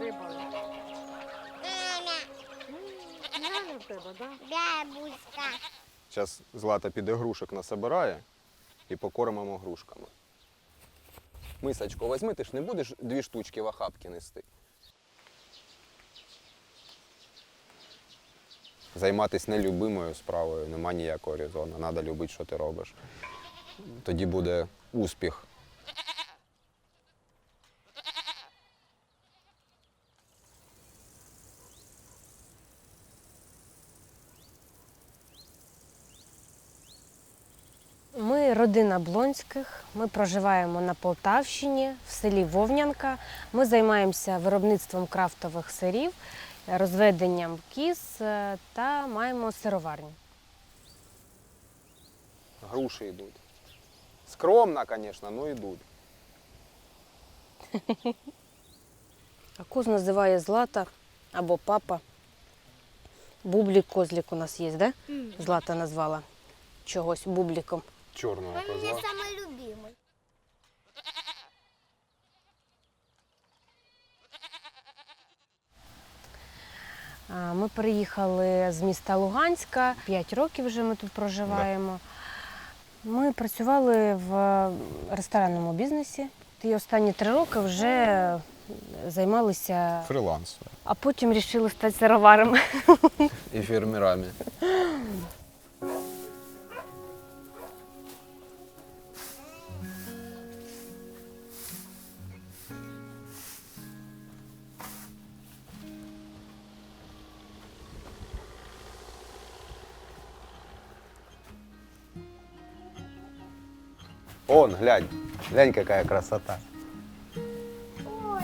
Рибалка. Бабуська. Зараз злата піде грушок насобирає і покормимо грушками. Мисочку возьми, ти ж не будеш дві штучки в охапки нести. Займатися нелюбимою справою нема ніякого резону. Треба любити, що ти робиш. Тоді буде успіх. Родина Блонських. Ми проживаємо на Полтавщині, в селі Вовнянка. Ми займаємося виробництвом крафтових сирів, розведенням кіз е, та маємо сироварню. Груші йдуть. Скромно, звісно, але йдуть. А коз називає Злата або папа. Бублік козлік у нас є, да? Злата назвала чогось бубліком. Чорного Он у меня козла. самый любимый. А, Ми приїхали з міста Луганська. П'ять років вже ми тут проживаємо. Ми працювали в ресторанному бізнесі. І останні три роки вже займалися, Фриланс. а потім вирішили стати сироварами. І фермерами. Он, глянь. Глянь, какая красота. Ой.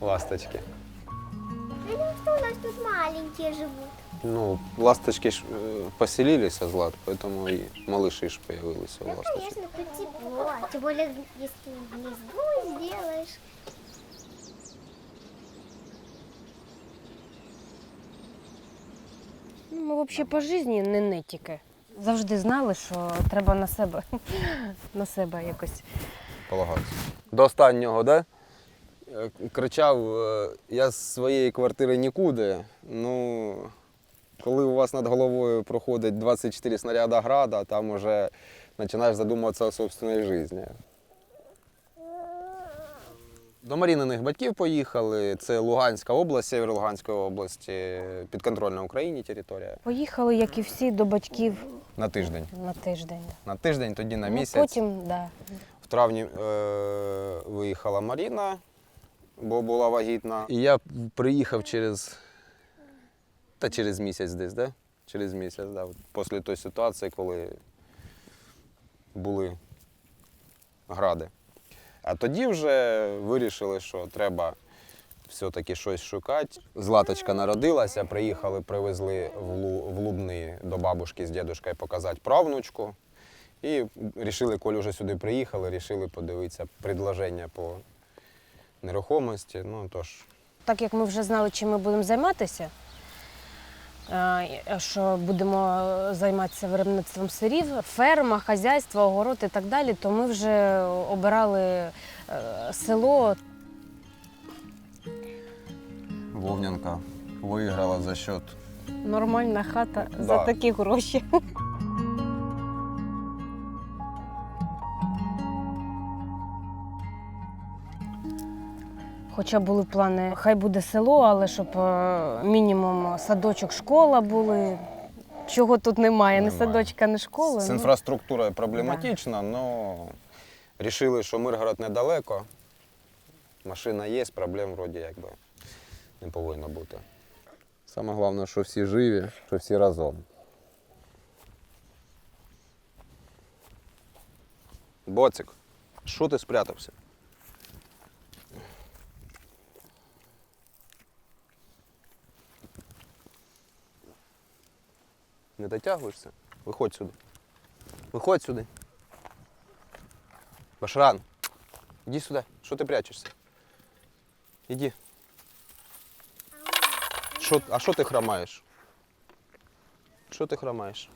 Ласточки. Ну что у нас тут маленькие живут? Ну, ласточки ж э, поселились, Злат, поэтому и малыши ж появились у Ну, ласточек. конечно, тут тепло. Тем более, если гнездо сделаешь. Ну, Ми взагалі по житті не нетіки. Завжди знали, що треба на себе, на себе якось. Полагатися. До останнього, да? Е, Кричав, е, я з своєї квартири нікуди. Ну, коли у вас над головою проходить 24 снаряда града, там вже починаєш задумуватися о собственній житті. До Маріниних батьків поїхали. Це Луганська область, север Луганської області, підконтрольна Україні територія. Поїхали, як і всі, до батьків На тиждень. на тиждень. На тиждень, тоді на Ну, місяць. Потім, да. В травні е, виїхала Маріна, бо була вагітна. І я приїхав через. Та через місяць десь, да? Через місяць, да. Після тої ситуації, коли були гради. А тоді вже вирішили, що треба все-таки щось шукати. Златочка народилася, приїхали, привезли в, Лу, в Лубни до бабушки з дідушкою показати правнучку. І вирішили, коли вже сюди приїхали, вирішили подивитися предложення по нерухомості. Ну тож, Так як ми вже знали, чим ми будемо займатися, що будемо займатися виробництвом сирів, ферма, хазяйство, огород і так далі, то ми вже обирали е, село. Вовнянка виграла за счет. Нормальна хата Да. за такі гроші. Хоча були плани, хай буде село, але щоб е, мінімум садочок, школа були. Чого тут немає, ні садочка, ні школи. З ну. інфраструктурою проблематично, але вирішили, що Миргород недалеко. Машина є, проблем вроді якби не повинно бути. Саме головне, що всі живі, що всі разом. Боцик, що ти спрятався? Не дотягуєшся? Виходь сюди. Виходь сюди. Башран, іди сюди. Що ти прячешся? Іди. Що, а що ти хромаєш? Що ти хромаєш?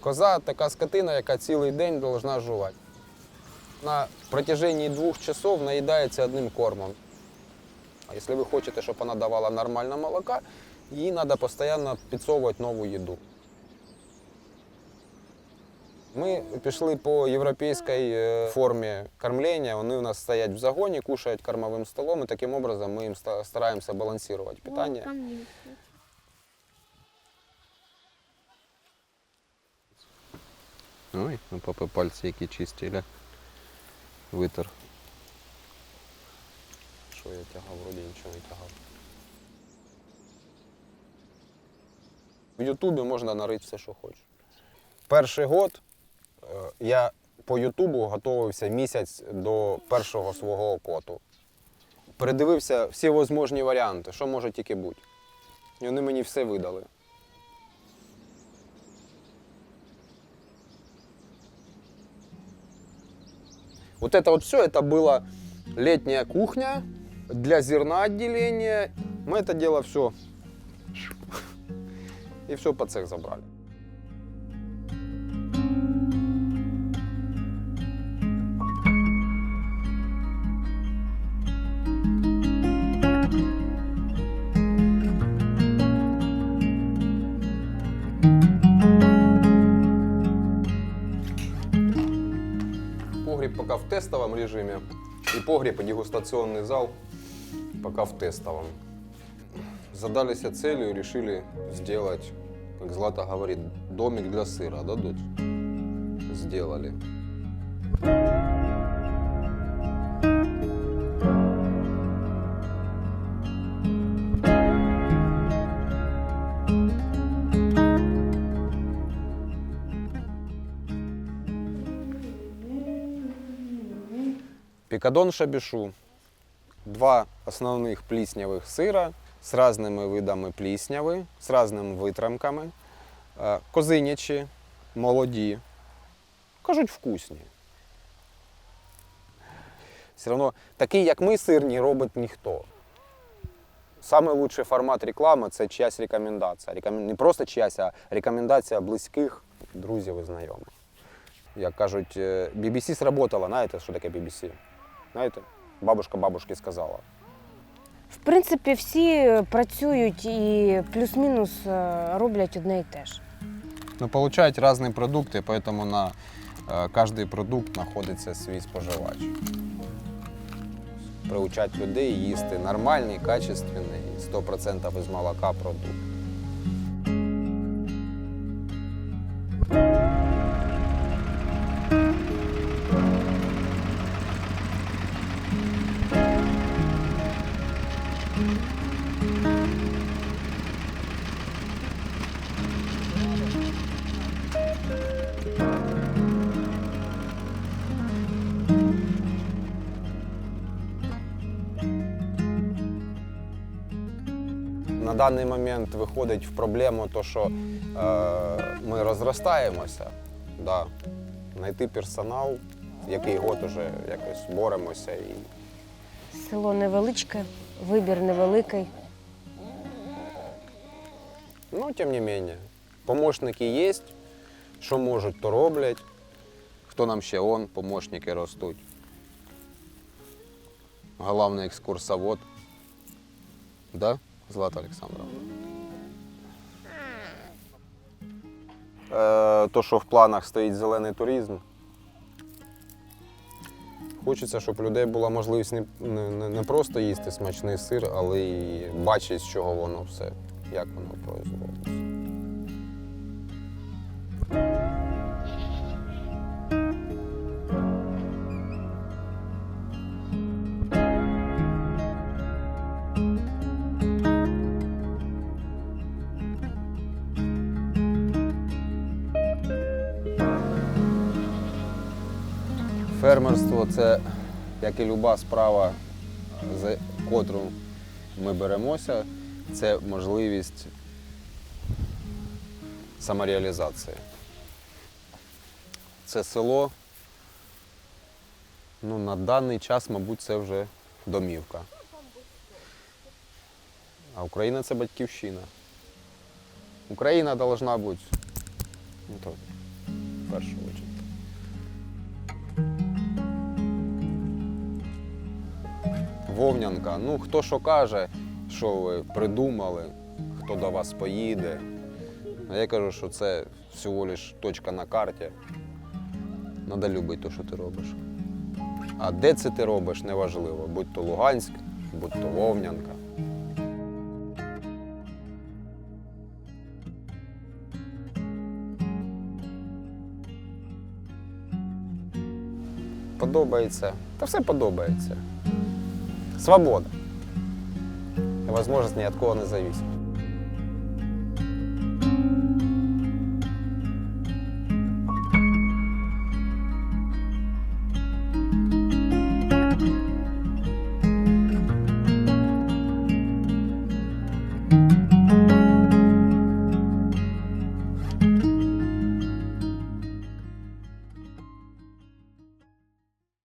Коза така скотина, яка цілий день повинна жувати. На протяженні двох часов наїдається одним кормом. А якщо ви хочете, щоб вона давала нормально молока, їй треба постійно підсовувати нову їду. Ми пішли по європейській е, формі кормлення. Вони у нас стоять в загоні, кушають кормовим столом, і таким образом ми їм стараємося балансувати питання. Ой, у папи пальці які чисті, ля. Витер. Що я тягав, вроді нічого не тягав. В Ютубі можна нарити все, що хочеш. Перший год е, я по Ютубу готувався місяць до першого свого коту. Передивився всі можливі варіанти, що може тільки бути. І вони мені все видали. Вот это вот все, это была летняя кухня для зерна отделения. Мы это дело все и все под цех забрали. Погреб пока в тестовом режиме. И погреб, и дегустационный зал пока в тестовом. Задались целью, решили сделать, как Злата говорит, домик для сыра, да, дочь? Сделали. Пикадон шабишу. Два основних пліснявих сира з різними видами плісняви, з різними витримками. Е, Козинячі, молоді. Кажуть, вкусні. Все одно такий, як ми, сир, не робить ніхто. Лучший формат реклами це чиясь рекомендація. Рекомен- Не просто чиясь, а рекомендація близьких друзів і знайомих. Як кажуть, е, BBC сработало. Знаєте, що таке BBC? Знаєте? Бабушка бабушки сказала. В принципі, всі працюють і плюс-мінус е, роблять одне і те ж. Ну, получають різні продукти, поэтому на кожен продукт знаходиться свій споживач. Приучать людей їсти нормальний, качественний, 100% із молока продукт. На даний момент виходить в проблему, то, що е, ми розростаємося, да. знайти персонал, який год уже якось боремося. І... Село невеличке, вибір невеликий. Ну, тим не менше, помощники є, що можуть, то роблять. Хто нам ще он, помощники ростуть. Головний екскурсовод. Да, Злата Олександровна? Е, то, що в планах стоїть зелений туризм. Хочеться, щоб у людей була можливість не, не, не просто їсти смачний сир, але й бачити, з чого воно все, як воно производиться. Фермерство це, як і люба справа, за котру ми беремося, це можливість самореалізації. Це село, ну, на даний час, мабуть, це вже домівка. А Україна це батьківщина. Україна повинна бути ну, то, в першу чергу. Вовнянка. Ну, хто що каже, що ви придумали, хто до вас поїде. А я кажу, що це всього лиш точка на карті. Треба любити те, що ти робиш. А де це ти робиш, неважливо. Будь то Луганськ, будь то Вовнянка. Подобається. Та все подобається. Свобода. Возможность ні від кого не зависить.